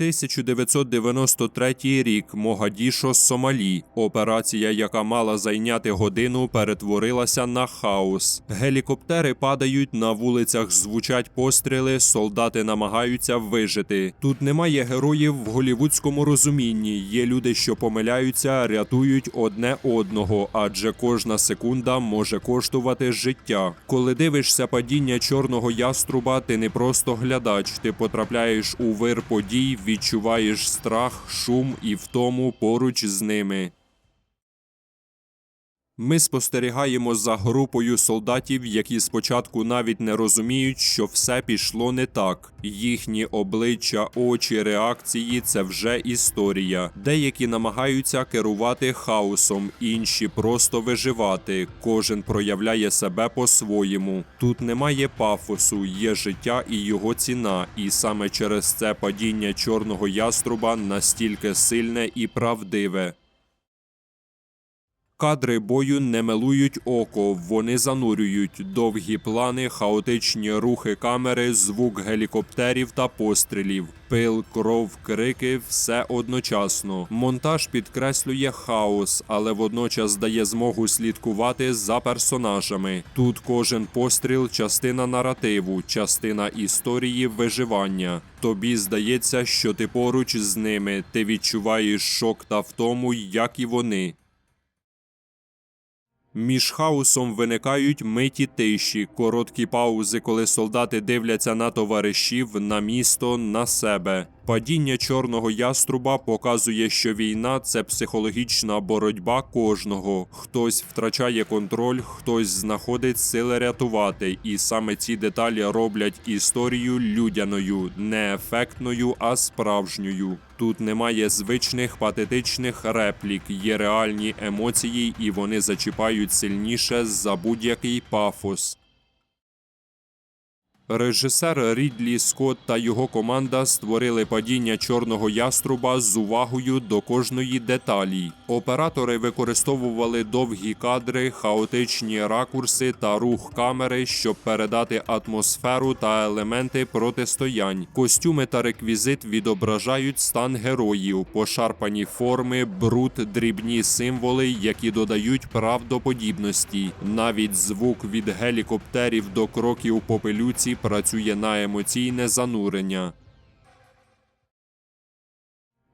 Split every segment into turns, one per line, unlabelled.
1993 рік Могадішо, Сомалі. Операція, яка мала зайняти годину, перетворилася на хаос. Гелікоптери падають, на вулицях звучать постріли, солдати намагаються вижити. Тут немає героїв в голівудському розумінні. Є люди, що помиляються, рятують одне одного, адже кожна секунда може коштувати життя. Коли дивишся падіння чорного яструба, ти не просто глядач, ти потрапляєш у вир подій, відчуваєш страх, шум і втому поруч з ними. Ми спостерігаємо за групою солдатів, які спочатку навіть не розуміють, що все пішло не так. Їхні обличчя, очі, реакції це вже історія. Деякі намагаються керувати хаосом, інші просто виживати. Кожен проявляє себе по-своєму. Тут немає пафосу, є життя і його ціна, і саме через це падіння чорного яструба настільки сильне і правдиве. Кадри бою не милують око, вони занурюють довгі плани, хаотичні рухи камери, звук гелікоптерів та пострілів, пил, кров, крики все одночасно. Монтаж підкреслює хаос, але водночас дає змогу слідкувати за персонажами. Тут кожен постріл частина наративу, частина історії виживання. Тобі здається, що ти поруч з ними, ти відчуваєш шок та втому, як і вони. Між хаосом виникають миті тиші, короткі паузи, коли солдати дивляться на товаришів, на місто, на себе. Падіння чорного яструба показує, що війна це психологічна боротьба кожного. Хтось втрачає контроль, хтось знаходить сили рятувати, і саме ці деталі роблять історію людяною, не ефектною, а справжньою. Тут немає звичних патетичних реплік, є реальні емоції, і вони зачіпають сильніше за будь-який пафос. Режисер Рідлі Скотт та його команда створили падіння чорного яструба з увагою до кожної деталі. Оператори використовували довгі кадри, хаотичні ракурси та рух камери, щоб передати атмосферу та елементи протистоянь. Костюми та реквізит відображають стан героїв, пошарпані форми, бруд, дрібні символи, які додають правдоподібності. Навіть звук від гелікоптерів до кроків по пилюці працює на емоційне занурення.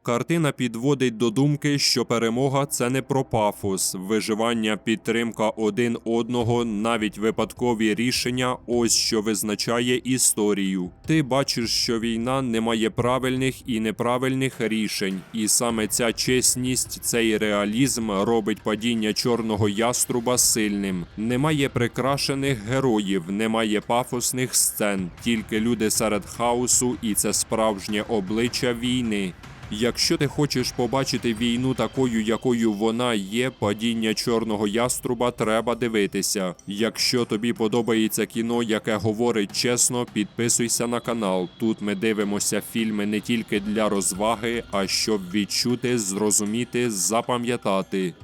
Картина підводить до думки, що перемога це не про пафос, виживання, підтримка один одного, навіть випадкові рішення ось що визначає історію. Ти бачиш, що війна не має правильних і неправильних рішень, і саме ця чесність, цей реалізм робить падіння чорного яструба сильним. Немає прикрашених героїв, немає пафосних сцен, тільки люди серед хаосу, і це справжнє обличчя війни. Якщо ти хочеш побачити війну такою, якою вона є, падіння чорного яструба треба дивитися. Якщо тобі подобається кіно, яке говорить чесно, підписуйся на канал. Тут ми дивимося фільми не тільки для розваги, а щоб відчути, зрозуміти, запам'ятати.